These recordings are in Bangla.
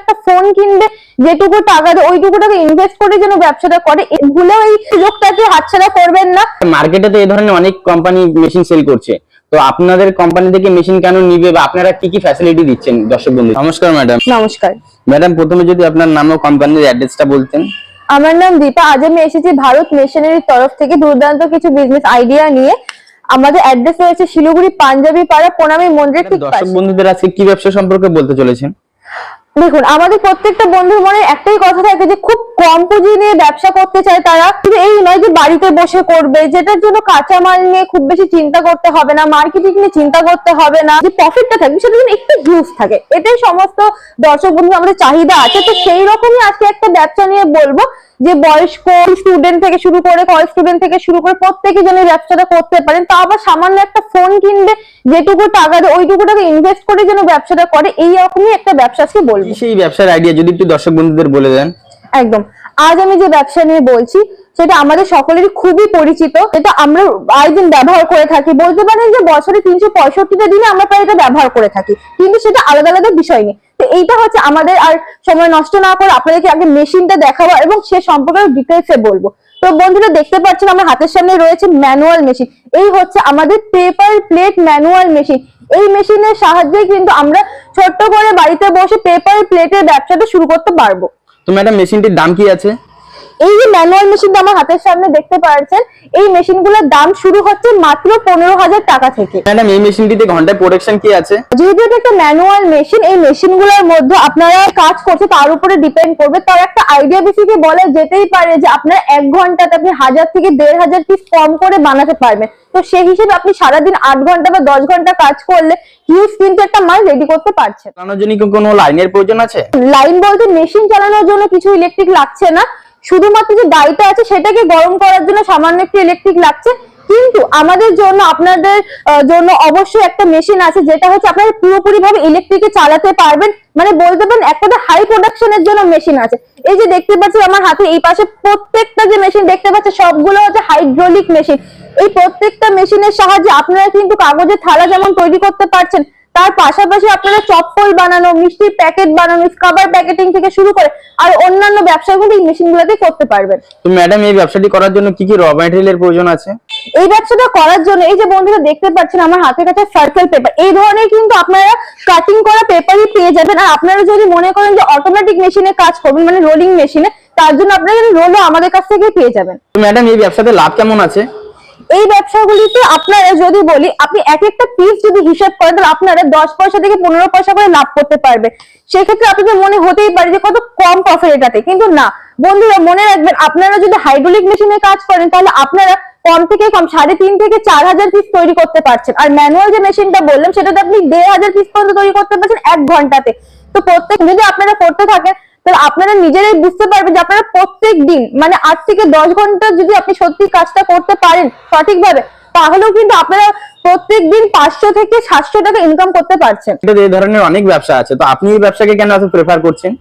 একটা ফোন কিনবে যেটুকু টাকা দেয় ওইটুকু টাকা ইনভেস্ট করে যেন ব্যবসাটা করে এ- ভুলেও এই সুযোগটাকে হাতছাড়া করবেন না। মার্কেটে তো এই ধরনের অনেক কোম্পানি মেশিন সেল করছে। তো আপনাদের কোম্পানি থেকে মেশিন কেন নিবে বা আপনারা কি কি ফ্যাসিলিটি দিচ্ছেন দর্শক বন্ধু? নমস্কার ম্যাডাম নমস্কার। ম্যাডাম প্রথমে যদি আপনার নাম ও কোম্পানির অ্যাড্রেসটা বলতেন। আমার নাম দীপা। আজ আমি এসেছি ভারত মেশিনারির তরফ থেকে দুর্দান্ত কিছু বিজনেস আইডিয়া নিয়ে। আমাদের অ্যাড্রেস রয়েছে শিলিগুড়ি পাঞ্জাবি পাড়া প্রণামী মন্দিরের ঠিক দর্শক বন্ধুদের আজকে কি ব্যবসা সম্পর্কে বলতে চলেছেন? দেখুন, আমাদের প্রত্যেকটা বন্ধুর মনে একটাই কথা থাকে যে খুব কম পুঁজি নিয়ে ব্যবসা করতে চায় তারা। কিন্তু এই নয় যে বাড়িতে বসে করবে, যেটার জন্য কাঁচামাল নিয়ে খুব বেশি চিন্তা করতে হবে না, মার্কেটিং নিয়ে চিন্তা করতে হবে না, যে প্রফিটটা থাকবে সেটা যেন একটু হিউজ থাকে। এটাই সমস্ত দর্শক বন্ধু আমাদের চাহিদা আছে। তো সেই রকমই আজকে একটা ব্যবসা নিয়ে বলব যে বয়স্ক স্টুডেন্ট থেকে শুরু করে কলেজ স্টুডেন্ট থেকে শুরু করে প্রত্যেকে যেন ব্যবসাটা করতে পারেন তা আবার সামান্য একটা ফোন কিনবে যেটুকু টাকা দেয় ওইটুকু টাকা ইনভেস্ট করে যেন ব্যবসাটা করে এই রকমই একটা ব্যবসা আজকে বলব। সেই ব্যবসার আইডিয়া যদি একটু দর্শক বন্ধুদের বলে দেন। একদম। আজ আমি যে ব্যবসা নিয়ে বলছি সেটা আমাদের সকলেরই খুবই পরিচিত এটা আমরা আয় দিন ব্যবহার করে থাকি। বলতে পারেন যে বছরে তিনশো পঁয়ষট্টিটা দিনে আমরা প্রায় এটা ব্যবহার করে থাকি কিন্তু সেটা আলাদা আলাদা বিষয় নেই তো এইটা হচ্ছে আমাদের আর সময় নষ্ট না করে আপনাদেরকে আগে মেশিনটা দেখাবো এবং সে সম্পর্কে ডিটেলসে বলব। তো বন্ধুরা দেখতে পাচ্ছেন আমার হাতের সামনে রয়েছে ম্যানুয়াল মেশিন এই হচ্ছে আমাদের পেপার প্লেট ম্যানুয়াল মেশিন এই মেশিনের সাহায্যে কিন্তু আমরা ছোট্ট করে বাড়িতে বসে পেপার প্লেটের ব্যবসাটা শুরু করতে পারব। তো ম্যাডাম মেশিনটির দাম কি আছে? এই যে ম্যানুয়াল মেশিন আমার হাতের সামনে দেখতে পাচ্ছেন এই মেশিনগুলোর দাম শুরু হচ্ছে মাত্র পনেরো হাজার টাকা থেকে। ম্যাডাম এই মেশিনটিতে ঘন্টায় প্রোডাকশন কি আছে? যেহেতু এটা একটা ম্যানুয়াল মেশিন এই মেশিনগুলোর মধ্যে আপনারা কাজ করছে তার উপরে ডিপেন্ড করবে। তার একটা আইডিয়া বেসিকে বলা যেতেই পারে যে আপনার এক ঘন্টাতে আপনি হাজার থেকে দেড় হাজার পিস কম করে বানাতে পারবেন। তো সেই হিসেবে আপনি সারাদিন আট ঘণ্টা বা দশ ঘণ্টা কাজ করলে হিউজ কিন্তু একটা মাল রেডি করতে পারছেন। চালানোর জন্য কোনো লাইনের প্রয়োজন আছে? লাইন বলতে মেশিন চালানোর জন্য কিছু ইলেকট্রিক লাগছে না। শুধুমাত্র যে ডাইটা আছে সেটাকে গরম করার জন্য সামান্য একটু ইলেকট্রিক লাগছে। কিন্তু আমাদের জন্য, আপনাদের জন্য অবশ্যই একটা মেশিন আছে যেটা হচ্ছে আপনারা পুরোপুরি ভাবে ইলেকট্রিকে চালাতে পারবেন। মানে বলতে পারেন একটা হাই প্রোডাকশনের জন্য মেশিন আছে। এই যে দেখতে পাচ্ছি আমার হাতে এই পাশে প্রত্যেকটা যে মেশিন দেখতে পাচ্ছেন, সবগুলো হচ্ছে হাইড্রোলিক মেশিন এই প্রত্যেকটা মেশিনের সাহায্যে আপনারা কিন্তু কাগজের থালা যেমন তৈরি করতে পারছেন তার পাশাপাশি আপনারা চপ্পল বানানো মিষ্টির প্যাকেট বানানো খাবার প্যাকেটিং থেকে শুরু করে আর অন্যান্য ব্যবসাগুলো এই মেশিনগুলোতে করতে পারবেন। তো ম্যাডাম এই ব্যবসাটি করার জন্য কি কি র ম্যাটেরিয়ালের প্রয়োজন আছে? এই ব্যবসাটা করার জন্য এই যে বন্ধুরা দেখতে পাচ্ছেন আমার হাতের কাছে সার্কেল পেপার এই ধরনের কিন্তু আপনারা কাটিং করা পেপারই পেয়ে যাবেন। আর আপনারা যদি মনে করেন যে অটোমেটিক মেশিনে কাজ করবেন মানে রোলিং মেশিনে তার জন্য আপনারা রোলও আমাদের কাছ থেকে পেয়ে যাবেন। তো ম্যাডাম এই ব্যবসাতে লাভ কেমন আছে? এই ব্যবসাগুলিতে আপনারা যদি বলি, আপনি এক একটা পিস যদি হিসাব করেন, তাহলে আপনারা দশ পয়সা থেকে পনেরো পয়সা করে লাভ করতে পারবে। সেক্ষেত্রে আপনাদের মনে হতেই পারে যে কত কম প্রফিট এটাতে, কিন্তু না। বন্ধুরা, মনে রাখবেন, আপনারা যদি হাইড্রোলিক মেশিনে কাজ করেন, তাহলে আপনারা কম থেকে কম সাড়ে তিন থেকে চার হাজার পিস তৈরি করতে পারছেন। আর ম্যানুয়াল যে মেশিনটা বললাম, সেটাতে আপনি দেড় হাজার পিস পর্যন্ত তৈরি করতে পারছেন এক ঘন্টাতে। তো প্রত্যেক, যদি আপনারা করতে থাকেন তাহলে আপনারা নিজেরাই বুঝতে পারবেন যে আপনারা প্রত্যেক দিন মানে আট থেকে দশ ঘণ্টা যদি আপনি সত্যি কাজটা করতে পারেন সঠিকভাবে তাহলেও কিন্তু আপনারা প্রত্যেক দিন পাঁচশো থেকে সাতশো টাকা ইনকাম করতে পারছেন। এই ধরনের অনেক ব্যবসা আছে তো আপনি এই ব্যবসাকে কেন এত প্রেফার করছেন?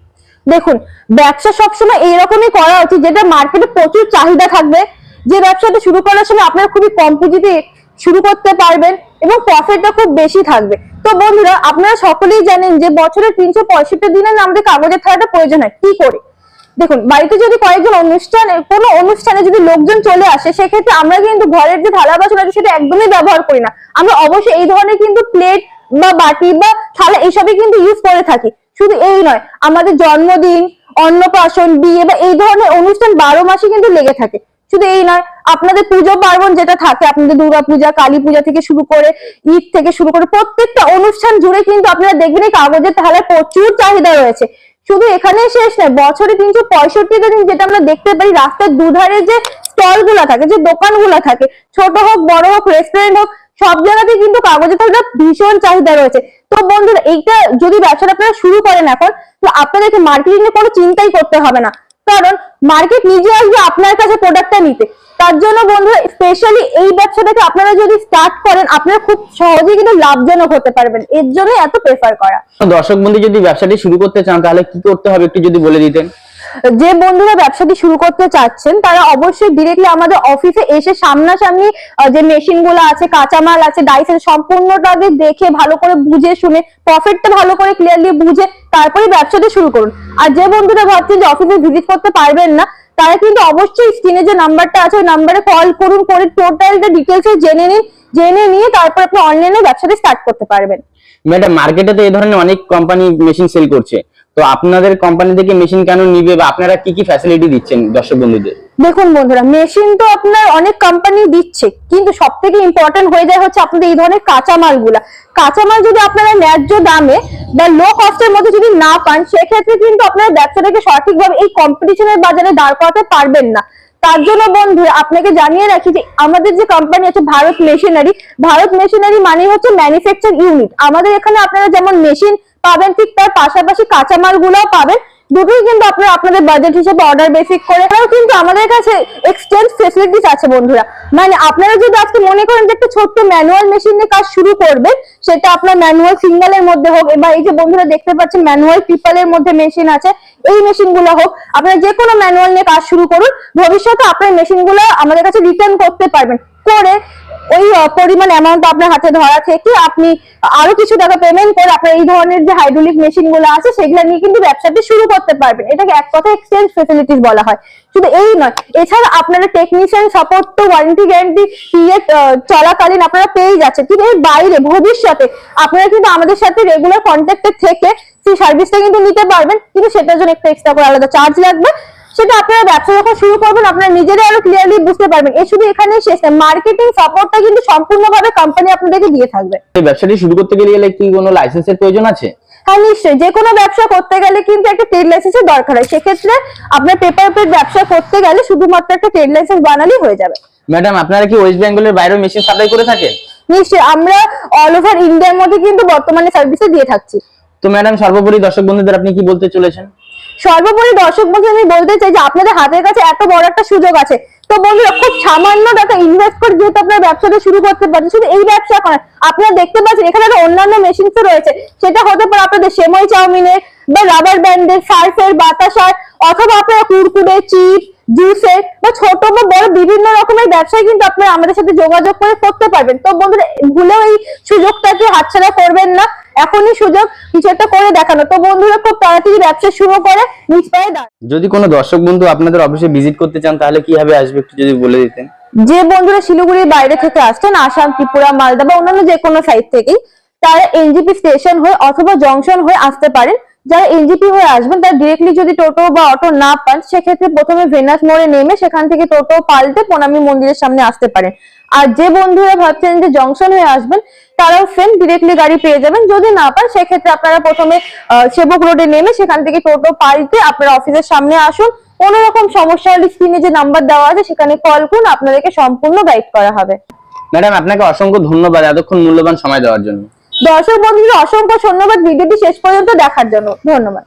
দেখুন ব্যবসা সবসময় এইরকমই করা উচিত যেটা মার্কেটে প্রচুর চাহিদা থাকবে। যে ব্যবসাটা শুরু করার সময় আপনারা খুবই কম পুঁজিতে শুরু করতে পারবেন। এবং প্রফিটটা খুব বেশি থাকবে। তো বন্ধুরা, আপনারা সকলেই জানেন যে বছরের তিনশো পঁয়ষট্টি দিনে আমাদের কাগজের থালাটা প্রয়োজন হয়। কি করে? দেখুন, বাড়িতে যদি কয়েকজন অনুষ্ঠানে, কোনো অনুষ্ঠানে যদি লোকজন চলে আসে, সেক্ষেত্রে আমরা কিন্তু ঘরের যে থালা বাসন আছে, সেটা একদমই ব্যবহার করি না। আমরা অবশ্যই এই ধরনের কিন্তু প্লেট বা বাটি বা থালা এইসবই কিন্তু ইউজ করে থাকি। শুধু এই নয়, আমাদের জন্মদিন, অন্নপ্রাশন, বিয়ে বা এই ধরনের অনুষ্ঠান বারো মাসে কিন্তু লেগে থাকে। শুধু এই নয়, আপনাদের পুজো পার্বণ যেটা থাকে, আপনাদের দুর্গা পূজা, কালী পূজা থেকে শুরু করে ঈদ থেকে শুরু করে প্রত্যেকটা অনুষ্ঠান জুড়ে কিন্তু আপনারা দেখবেন এই কাগজের থালার প্রচুর চাহিদা রয়েছে। শুধু এখানে শেষ নয়, বছরে তিনশো পঁয়ষট্টি দিন যেটা আমরা দেখতে পারি, রাস্তার দুধারে যে স্টলগুলা থাকে, যে দোকানগুলো থাকে, ছোট হোক, বড় হোক রেস্টুরেন্ট হোক, সব জায়গাতেই কিন্তু কাগজের থালাটা ভীষণ চাহিদা রয়েছে। তো বন্ধুরা, এইটা যদি ব্যবসাটা আপনারা শুরু করেন এখন, তো আপনাদেরকে মার্কেটিং এর কোনো চিন্তাই করতে হবে না। কারণ মার্কেট নিজে আসবে আপনার কাছে প্রোডাক্টটা নিতে। তার জন্য বন্ধুরা স্পেশালি এই ব্যবসাটাকে আপনারা যদি স্টার্ট করেন, আপনারা খুব সহজেই কিন্তু লাভজনক হতে পারবেন। এর জন্য এত প্রেফার করা। দর্শক বন্ধু, যদি ব্যবসাটি শুরু করতে চান, তাহলে কি করতে হবে একটু যদি বলে দিতেন? যে বন্ধুরা ব্যবসাটি শুরু করতে চাচ্ছেন, তারা অবশ্যই ডিরেক্টলি আমাদের অফিসে এসে সামনাসামনি যে মেশিনগুলো আছে, কাঁচামাল আছে ডাইসের সম্পূর্ণটাকে দেখে ভালো করে বুঝে শুনে প্রফিটটা ভালো করে ক্লিয়ারলি বুঝে তারপরে ব্যবসাটা শুরু করুন। আর যে বন্ধুরা ভাবছেন যে অফিসে ভিজিট করতে পারবেন না, তারা কিন্তু অবশ্যই স্ক্রিনে যে নাম্বারটা আছে, ওই নাম্বারে কল করুন, করে টোটালটা ডিটেলস জেনে নিন। জেনে নিয়ে তারপর আপনি অনলাইনে ব্যবসাটা স্টার্ট করতে পারবেন। ম্যাডাম মার্কেটে তো এই ধরনের অনেক কোম্পানি মেশিন সেল করছে। তো আপনাদের কোম্পানি থেকে মেশিন কেন নিবে বা আপনারা কি কি ফ্যাসিলিটি দিচ্ছেন দর্শক বন্ধুদের? দেখুন বন্ধুরা মেশিন তো আপনার অনেক কোম্পানি দিচ্ছে কিন্তু সব থেকে ইম্পর্টেন্ট হয়ে যায় হচ্ছে আপনাদের এই ধরনের কাঁচামালগুলা কাঁচামাল যদি আপনারা ন্যায্য দামে বা লো কস্টের মধ্যে যদি না পান সেক্ষেত্রে কিন্তু আপনারা ব্যবসাটাকে সঠিকভাবে এই কম্পিটিশনের বাজারে দাঁড় করাতে পারবেন না। তার জন্য বন্ধু, আপনাকে জানিয়ে রাখি যে আমাদের যে কোম্পানি আছে ভারত মেশিনারি ভারত মেশিনারি মানে হচ্ছে ম্যানুফ্যাকচার ইউনিট আমাদের এখানে আপনারা যেমন মেশিন পাবেন, ঠিক তার পাশাপাশি কাঁচামাল গুলাও পাবেন। দুটোই কিন্তু আপনারা আপনাদের বাজেট হিসেবে অর্ডার বেসিক করে এছাড়াও কিন্তু আমাদের কাছে এক্সচেঞ্জ ফেসিলিটিস আছে বন্ধুরা। মানে আপনারা যদি আজকে মনে করেন যে একটা ছোট্ট ম্যানুয়াল মেশিন নিয়ে কাজ শুরু করবেন, সেটা আপনার ম্যানুয়াল সিঙ্গেলের মধ্যে হোক, বা এই যে বন্ধুরা দেখতে পাচ্ছেন ম্যানুয়াল ট্রিপলের মধ্যে মেশিন আছে, এই মেশিনগুলো হোক, আপনারা যে কোনো ম্যানুয়াল নিয়ে কাজ শুরু করুন। ভবিষ্যতে আপনার মেশিনগুলো আমাদের কাছে রিটার্ন করতে পারবেন। করে ওই পরিমাণ অ্যামাউন্ট আপনার হাতে ধরা থেকে আপনি আরও কিছু টাকা পেমেন্ট করে আপনার এই ধরনের যে হাইড্রোলিক মেশিনগুলো আছে, সেগুলো নিয়ে কিন্তু ব্যবসাটি শুরু করতে পারবেন। এটাকে এক কথা এক্সচেঞ্জ ফেসিলিটিস বলা হয়। শুধু এই নয়, এছাড়া আপনারা টেকনিশিয়ান সাপোর্ট তো ওয়ারেন্টি গ্যারান্টি পিরিয়ড চলাকালীন আপনারা পেয়ে যাচ্ছেন। কিন্তু এর বাইরে, ভবিষ্যতে আপনারা কিন্তু আমাদের সাথে রেগুলার কন্ট্যাক্টে থেকে সেই সার্ভিসটা কিন্তু নিতে পারবেন। কিন্তু সেটার জন্য একটা এক্সট্রা করে আলাদা চার্জ লাগবে। সেটা আপনারা ব্যবসা যখন শুরু করবেন আপনারা নিজেরাই আরও ক্লিয়ারলি বুঝতে পারবেন। এ শুধু এখানে শেষ না মার্কেটিং সাপোর্টটা কিন্তু সম্পূর্ণভাবে কোম্পানি আপনাদেরকে দিয়ে থাকবে। এই ব্যবসাটি শুরু করতে গেলে কি কোনো লাইসেন্সের প্রয়োজন আছে? হ্যাঁ নিশ্চয়ই। যে কোনো ব্যবসা করতে গেলে কিন্তু একটা ট্রেড লাইসেন্সের দরকার হয়। সেক্ষেত্রে আপনার পেপার ব্যবসা করতে গেলে শুধুমাত্র একটা ট্রেড লাইসেন্স বানালেই হয়ে যাবে। ম্যাডাম আপনারা কি ওয়েস্ট বেঙ্গলের বাইরেও মেশিন সাপ্লাই করে থাকেন? নিশ্চয়ই। আমরা অল ওভার ইন্ডিয়ার মধ্যে কিন্তু বর্তমানে সার্ভিসে দিয়ে থাকছি। তো ম্যাডাম সর্বোপরি দর্শক বন্ধুদের আপনি কি বলতে চলেছেন? সর্বোপরি দর্শক বন্ধু, আমি বলতে চাই যে আপনাদের হাতের কাছে এত বড় একটা সুযোগ আছে। তো বন্ধুরা, খুব সামান্য টাকা ইনভেস্ট করে যেহেতু আপনার ব্যবসাটা শুরু করতে পারেন শুধু এই ব্যবসা করেন। আপনারা দেখতে পাচ্ছেন, এখানে একটা অন্যান্য মেশিনস রয়েছে। সেটা হতে পারে আপনাদের সেমই চাউমিনের বা রাবার ব্যান্ডের সার্ফের বাতাসার, অথবা আপনারা কুরকুরে চিপ জুসের বা ছোট বা বড় বিভিন্ন রকমের ব্যবসায় কিন্তু আপনারা আমাদের সাথে যোগাযোগ করে করতে পারবেন। তো বন্ধুরা, ভুলেও এই সুযোগটাকে হাতছাড়া করবেন না। এখনই সুযোগ কিছু একটা করে দেখানো। তো বন্ধুরা খুব তাড়াতাড়ি ব্যবসা শুরু করে নিজ পায়ে দাঁড়ান। যদি কোনো দর্শক বন্ধু আপনাদের অফিসে ভিজিট করতে চান তাহলে কীভাবে আসবে একটু যদি বলে দিতেন? যে বন্ধুরা শিলিগুড়ির বাইরে থেকে আসছেন আসাম ত্রিপুরা মালদা বা অন্যান্য যে কোনো সাইড থেকেই তারা এনজিপি স্টেশন হয়ে অথবা জংশন হয়ে আসতে পারেন। যারা এনজিপি হয়ে আসবেন তারা ডিরেক্টলি যদি টোটো বা অটো না পান সেক্ষেত্রে প্রথমে ভেনাস মোড়ে নেমে সেখান থেকে টোটো পাল্টে প্রণামী মন্দিরের সামনে আসতে পারেন। আর যে বন্ধুরা ভাবছেন যে জংশন হয়ে আসবেন তারাও সেম ডিরেক্টলি গাড়ি পেয়ে যাবেন। যদি না পান সেক্ষেত্রে আপনারা প্রথমে সেবক রোডে নেমে সেখান থেকে টোটো পাল্টে আপনারা অফিসের সামনে আসুন। কোন রকম সমস্যা হলে স্ক্রিনে যে নাম্বার দেওয়া আছে সেখানে কল করুন আপনাদেরকে সম্পূর্ণ গাইড করা হবে। ম্যাডাম আপনাকে অসংখ্য ধন্যবাদ এতক্ষণ মূল্যবান সময় দেওয়ার জন্য। দর্শক বন্ধুদের অসংখ্য ধন্যবাদ। ভিডিওটি শেষ পর্যন্ত দেখার জন্য। ধন্যবাদ।